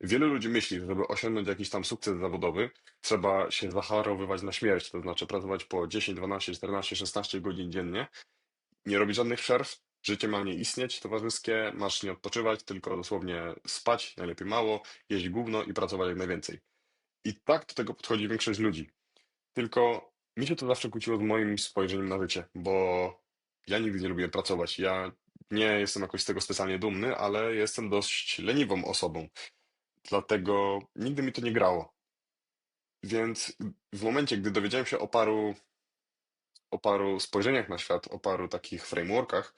Wielu ludzi myśli, że żeby osiągnąć jakiś tam sukces zawodowy, trzeba się zacharowywać na śmierć, to znaczy pracować po 10, 12, 14, 16 godzin dziennie, nie robić żadnych przerw, życie ma nie istnieć towarzyskie, masz nie odpoczywać, tylko dosłownie spać, najlepiej mało, jeść gówno i pracować jak najwięcej. I tak do tego podchodzi większość ludzi. Tylko mi się to zawsze kłóciło z moim spojrzeniem na życie, bo ja nigdy nie lubiłem pracować. Ja nie jestem jakoś z tego specjalnie dumny, ale jestem dość leniwą osobą. Dlatego nigdy mi to nie grało. Więc w momencie, gdy dowiedziałem się o paru, o paru spojrzeniach na świat, o paru takich frameworkach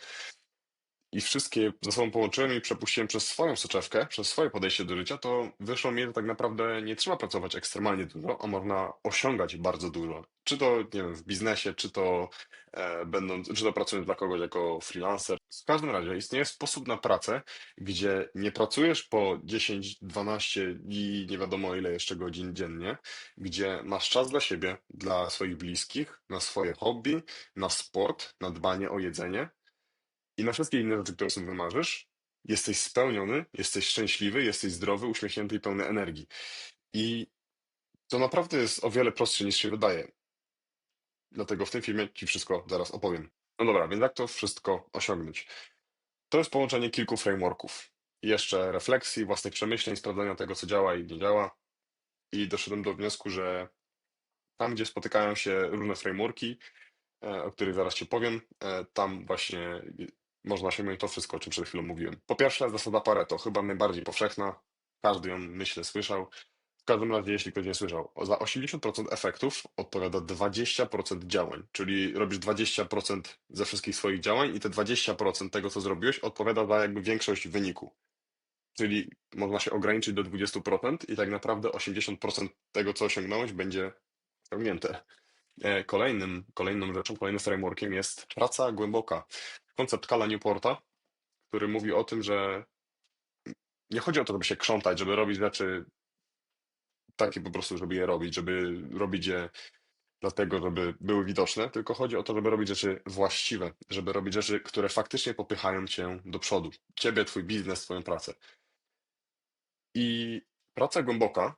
i wszystkie ze sobą połączyłem i przepuściłem przez swoją soczewkę, przez swoje podejście do życia, to wyszło mi, że tak naprawdę nie trzeba pracować ekstremalnie dużo, a można osiągać bardzo dużo. Czy to, nie wiem, w biznesie, czy to e, będąc, czy to pracując dla kogoś jako freelancer. W każdym razie istnieje sposób na pracę, gdzie nie pracujesz po 10, 12 i nie wiadomo ile jeszcze godzin dziennie, gdzie masz czas dla siebie, dla swoich bliskich, na swoje hobby, na sport, na dbanie o jedzenie i na wszystkie inne rzeczy, które sobie wymarzysz. Jesteś spełniony, jesteś szczęśliwy, jesteś zdrowy, uśmiechnięty i pełny energii. I to naprawdę jest o wiele prostsze niż się wydaje. Dlatego w tym filmie Ci wszystko zaraz opowiem. No dobra, więc jak to wszystko osiągnąć? To jest połączenie kilku frameworków. Jeszcze refleksji, własnych przemyśleń, sprawdzania tego, co działa i nie działa. I doszedłem do wniosku, że tam, gdzie spotykają się różne frameworki, e, o których zaraz Ci powiem, e, tam właśnie można osiągnąć to wszystko, o czym przed chwilą mówiłem. Po pierwsze, zasada Pareto, chyba najbardziej powszechna. Każdy ją, myślę, słyszał. W każdym razie, jeśli ktoś nie słyszał, za 80% efektów odpowiada 20% działań, czyli robisz 20% ze wszystkich swoich działań i te 20% tego, co zrobiłeś, odpowiada za jakby większość wyniku. Czyli można się ograniczyć do 20% i tak naprawdę 80% tego, co osiągnąłeś, będzie osiągnięte. E, Kolejnym, kolejną rzeczą, kolejnym frameworkiem jest praca głęboka. Koncept Kala Newporta, który mówi o tym, że nie chodzi o to, żeby się krzątać, żeby robić rzeczy takie po prostu, żeby je robić, żeby robić je dlatego, żeby były widoczne, tylko chodzi o to, żeby robić rzeczy właściwe, żeby robić rzeczy, które faktycznie popychają cię do przodu. Ciebie, twój biznes, twoją pracę. I praca głęboka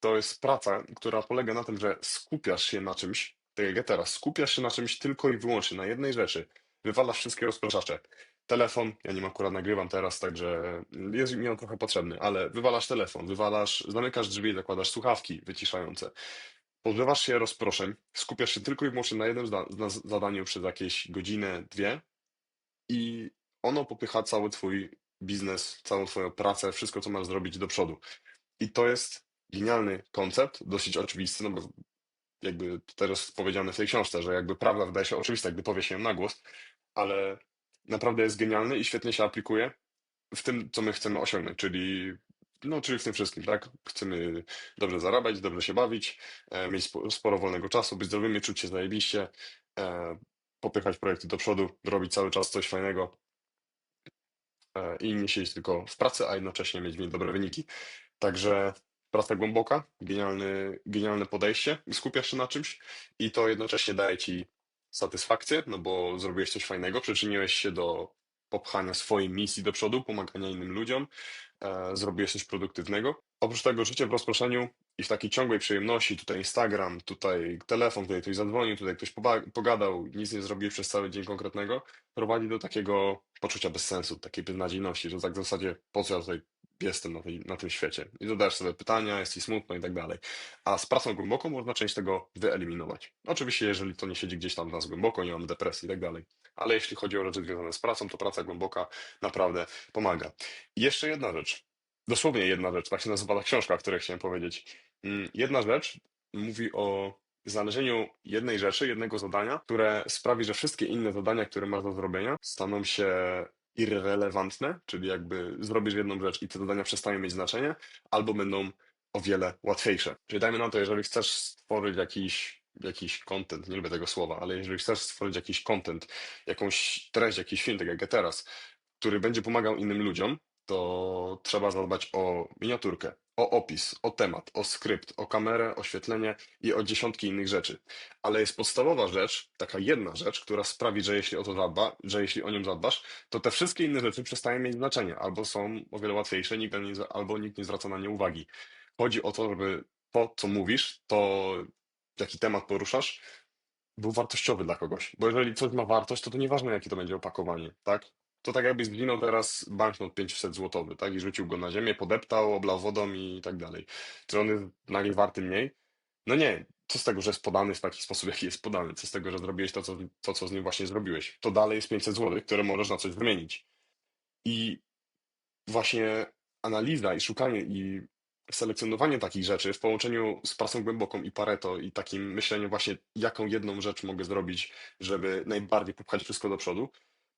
to jest praca, która polega na tym, że skupiasz się na czymś, tak jak ja teraz, skupiasz się na czymś tylko i wyłącznie, na jednej rzeczy. Wywalasz wszystkie rozpraszacze. Telefon, ja nim akurat nagrywam teraz, także jest mi on trochę potrzebny, ale wywalasz telefon, wywalasz, zamykasz drzwi, zakładasz słuchawki wyciszające. Pozbywasz się rozproszeń, skupiasz się tylko i wyłącznie na jednym zda na zadaniu przez jakieś godzinę, dwie i ono popycha cały twój biznes, całą twoją pracę, wszystko, co masz zrobić do przodu. I to jest genialny koncept, dosyć oczywisty, no bo jakby to jest powiedziane w tej książce, że jakby prawda wydaje się oczywista, gdy powie się ją na głos, ale naprawdę jest genialny i świetnie się aplikuje w tym, co my chcemy osiągnąć, czyli no, czyli w tym wszystkim, tak? Chcemy dobrze zarabiać, dobrze się bawić, e, mieć spo- sporo wolnego czasu, być zdrowymi, czuć się zajebiście, e, popychać projekty do przodu, robić cały czas coś fajnego e, i nie siedzieć tylko w pracy, a jednocześnie mieć w niej dobre wyniki. Także praca głęboka, genialny, genialne podejście, skupiasz się na czymś i to jednocześnie daje ci satysfakcję, no bo zrobiłeś coś fajnego, przyczyniłeś się do popchania swojej misji do przodu, pomagania innym ludziom, e, zrobiłeś coś produktywnego. Oprócz tego życie w rozproszeniu i w takiej ciągłej przyjemności, tutaj Instagram, tutaj telefon, tutaj ktoś zadzwonił, tutaj ktoś pogadał, nic nie zrobiłeś przez cały dzień konkretnego, prowadzi do takiego poczucia bezsensu, takiej beznadziejności, że tak w zasadzie po co ja tutaj jestem na, tej, na tym świecie. I zadajesz sobie pytania, jest smutno i tak dalej. A z pracą głęboką można część tego wyeliminować. Oczywiście, jeżeli to nie siedzi gdzieś tam w nas głęboko, nie mamy depresji i tak dalej. Ale jeśli chodzi o rzeczy związane z pracą, to praca głęboka naprawdę pomaga. I jeszcze jedna rzecz. Dosłownie jedna rzecz, tak się nazywa ta książka, o której chciałem powiedzieć. Mm, Jedna rzecz mówi o znalezieniu jednej rzeczy, jednego zadania, które sprawi, że wszystkie inne zadania, które masz do zrobienia, staną się irrelevantne, czyli jakby zrobisz jedną rzecz i te zadania przestają mieć znaczenie, albo będą o wiele łatwiejsze. Czyli dajmy na to, jeżeli chcesz stworzyć jakiś, jakiś content, nie lubię tego słowa, ale jeżeli chcesz stworzyć jakiś content, jakąś treść, jakiś film, tak jak ja teraz, który będzie pomagał innym ludziom, to trzeba zadbać o miniaturkę, o opis, o temat, o skrypt, o kamerę, oświetlenie i o dziesiątki innych rzeczy. Ale jest podstawowa rzecz, taka jedna rzecz, która sprawi, że jeśli o to zadba, że jeśli o nią zadbasz, to te wszystkie inne rzeczy przestają mieć znaczenie, albo są o wiele łatwiejsze, nie, albo nikt nie zwraca na nie uwagi. Chodzi o to, żeby to, co mówisz, to jaki temat poruszasz, był wartościowy dla kogoś. Bo jeżeli coś ma wartość, to to nieważne, jakie to będzie opakowanie, tak? To tak jakbyś zwinął teraz banknot 500 złotowy, tak? I rzucił go na ziemię, podeptał, oblał wodą i tak dalej. Czy on jest nagle warty mniej? No nie. Co z tego, że jest podany w taki sposób, jaki jest podany? Co z tego, że zrobiłeś to, co, to, co z nim właśnie zrobiłeś? To dalej jest 500 złotych, które możesz na coś wymienić. I właśnie analiza i szukanie i selekcjonowanie takich rzeczy w połączeniu z pracą głęboką i Pareto i takim myśleniem właśnie, jaką jedną rzecz mogę zrobić, żeby najbardziej popchać wszystko do przodu,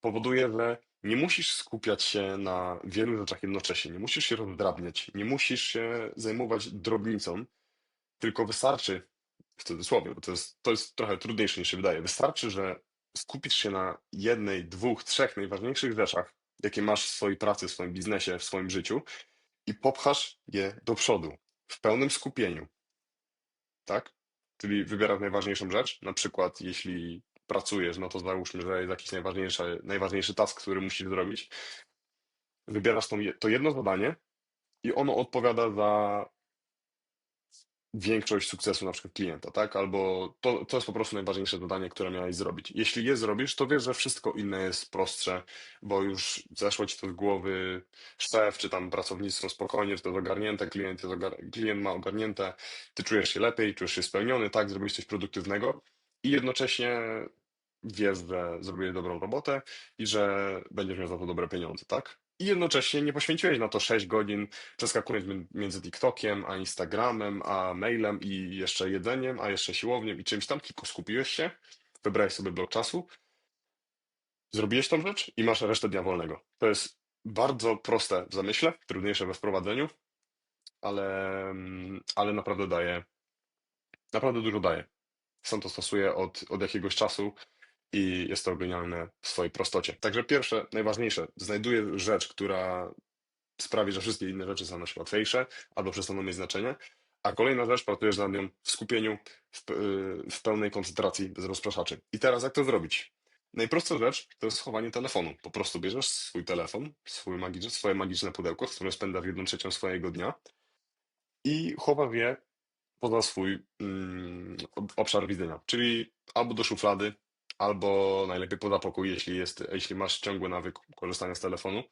powoduje, że nie musisz skupiać się na wielu rzeczach jednocześnie, nie musisz się rozdrabniać, nie musisz się zajmować drobnicą, tylko wystarczy, w cudzysłowie, bo to jest, to jest trochę trudniejsze niż się wydaje, wystarczy, że skupisz się na jednej, dwóch, trzech najważniejszych rzeczach, jakie masz w swojej pracy, w swoim biznesie, w swoim życiu i popchasz je do przodu w pełnym skupieniu, tak? Czyli wybierasz najważniejszą rzecz, na przykład jeśli pracujesz, no to załóżmy, że jest jakiś najważniejszy, najważniejszy task, który musisz zrobić. Wybierasz tą, to jedno zadanie i ono odpowiada za większość sukcesu na przykład klienta, tak? Albo to, to jest po prostu najważniejsze zadanie, które miałeś zrobić. Jeśli je zrobisz, to wiesz, że wszystko inne jest prostsze, bo już zeszło ci to z głowy, szef czy tam pracownicy są spokojnie, że to jest ogarnięte, klient, jest ogar klient ma ogarnięte, ty czujesz się lepiej, czujesz się spełniony, tak? Zrobiłeś coś produktywnego i jednocześnie wiesz, że zrobiłeś dobrą robotę i że będziesz miał za to dobre pieniądze, tak? I jednocześnie nie poświęciłeś na to 6 godzin, przeskakując mi- między TikTokiem, a Instagramem, a mailem i jeszcze jedzeniem, a jeszcze siłownią i czymś tam, tylko skupiłeś się, wybrałeś sobie blok czasu, zrobiłeś tą rzecz i masz resztę dnia wolnego. To jest bardzo proste w zamyśle, trudniejsze we wprowadzeniu, ale, ale naprawdę daje, naprawdę dużo daje. Sam to stosuję od, od jakiegoś czasu i jest to genialne w swojej prostocie. Także pierwsze, najważniejsze, znajduję rzecz, która sprawi, że wszystkie inne rzeczy staną się łatwiejsze albo przestaną mieć znaczenie. A kolejna rzecz, pracujesz nad nią w skupieniu, w, pe- w pełnej koncentracji, bez rozpraszaczy. I teraz jak to zrobić? Najprostsza rzecz to jest schowanie telefonu. Po prostu bierzesz swój telefon, swój magiczne, swoje magiczne pudełko, w którym spędzasz jedną trzecią swojego dnia i chowasz je poza swój mm, ob- obszar widzenia, czyli albo do szuflady, albo najlepiej poza pokój, jeśli, jest, jeśli masz ciągły nawyk korzystania z telefonu.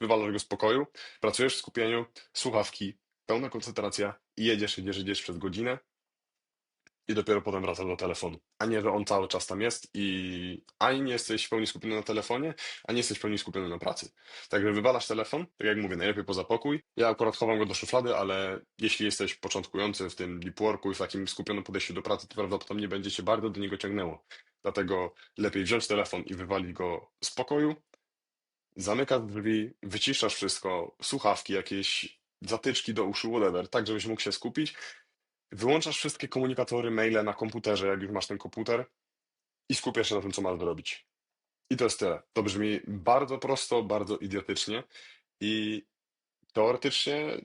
Wywalasz go z pokoju, pracujesz w skupieniu, słuchawki, pełna koncentracja i jedziesz, jedziesz, jedziesz przez godzinę i dopiero potem wracasz do telefonu. A nie, że on cały czas tam jest i ani nie jesteś w pełni skupiony na telefonie, ani jesteś w pełni skupiony na pracy. Także wywalasz telefon, tak jak mówię, najlepiej poza pokój. Ja akurat chowam go do szuflady, ale jeśli jesteś początkujący w tym deep worku i w takim skupionym podejściu do pracy, to prawdopodobnie będzie cię bardzo do niego ciągnęło. Dlatego lepiej wziąć telefon i wywalić go z pokoju, zamykasz drzwi, wyciszasz wszystko, słuchawki, jakieś zatyczki do uszu, whatever, tak żebyś mógł się skupić. Wyłączasz wszystkie komunikatory, maile na komputerze, jak już masz ten komputer i skupiasz się na tym, co masz zrobić. I to jest tyle. To brzmi bardzo prosto, bardzo idiotycznie i teoretycznie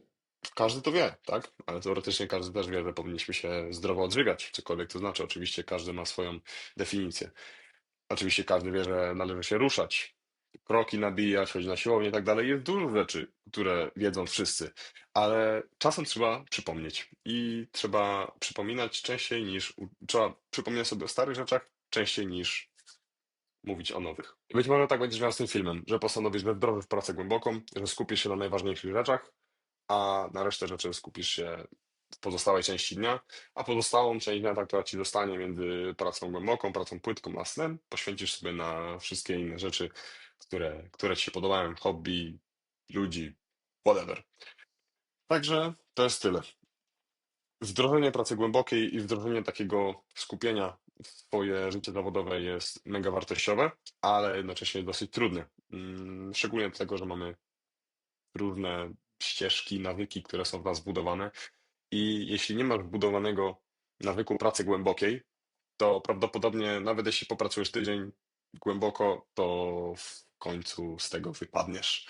każdy to wie, tak? Ale teoretycznie każdy też wie, że powinniśmy się zdrowo odżywiać, cokolwiek to znaczy. Oczywiście każdy ma swoją definicję. Oczywiście każdy wie, że należy się ruszać, kroki nabijać, chodzić na siłownię i tak dalej. Jest dużo rzeczy, które wiedzą wszyscy, ale czasem trzeba przypomnieć i trzeba przypominać częściej niż, trzeba przypominać sobie o starych rzeczach częściej niż mówić o nowych. Być może tak będziesz miał z tym filmem, że postanowisz, że wdrożysz pracę głęboką, że skupisz się na najważniejszych rzeczach, a na resztę rzeczy skupisz się w pozostałej części dnia, a pozostałą część dnia, ta, która ci zostanie między pracą głęboką, pracą płytką, a snem, poświęcisz sobie na wszystkie inne rzeczy, które, które ci się podobają, hobby, ludzi, whatever. Także to jest tyle. Wdrożenie pracy głębokiej i wdrożenie takiego skupienia w swoje życie zawodowe jest mega wartościowe, ale jednocześnie dosyć trudne. Mm, Szczególnie dlatego, że mamy różne ścieżki, nawyki, które są w nas wbudowane. I jeśli nie masz wbudowanego nawyku pracy głębokiej, to prawdopodobnie nawet jeśli popracujesz tydzień głęboko, to w końcu z tego wypadniesz.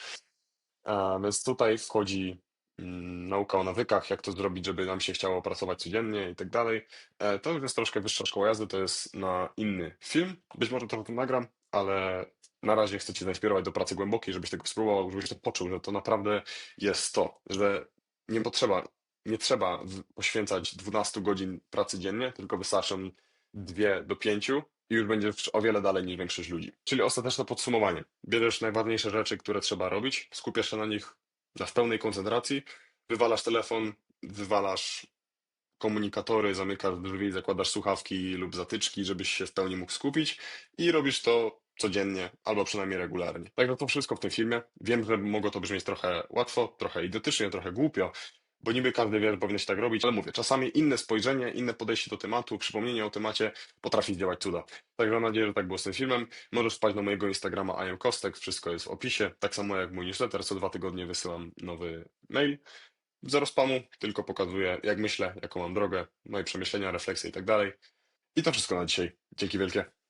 A, więc tutaj wchodzi mm, nauka o nawykach, jak to zrobić, żeby nam się chciało pracować codziennie i tak dalej. E, To już jest troszkę wyższa szkoła jazdy, to jest na inny film. Być może trochę to nagram, ale na razie chcę Cię zainspirować do pracy głębokiej, żebyś tego spróbował, żebyś to poczuł, że to naprawdę jest to, że nie potrzeba, nie trzeba poświęcać 12 godzin pracy dziennie, tylko wystarczą 2 do 5 i już będziesz o wiele dalej niż większość ludzi. Czyli ostateczne podsumowanie. Bierzesz najważniejsze rzeczy, które trzeba robić, skupiasz się na nich na pełnej koncentracji, wywalasz telefon, wywalasz komunikatory, zamykasz drzwi, zakładasz słuchawki lub zatyczki, żebyś się w pełni mógł skupić i robisz to codziennie, albo przynajmniej regularnie. Także to wszystko w tym filmie. Wiem, że mogło to brzmieć trochę łatwo, trochę idiotycznie, trochę głupio, bo niby każdy wie, że powinno się tak robić, ale mówię, czasami inne spojrzenie, inne podejście do tematu, przypomnienie o temacie potrafi zdziałać cuda. Także mam nadzieję, że tak było z tym filmem. Możesz wpaść na mojego Instagrama I am Kostek, wszystko jest w opisie. Tak samo jak mój newsletter, co dwa tygodnie wysyłam nowy mail. Zero spamu, tylko pokazuję, jak myślę, jaką mam drogę, moje przemyślenia, refleksje i tak dalej. I to wszystko na dzisiaj. Dzięki wielkie.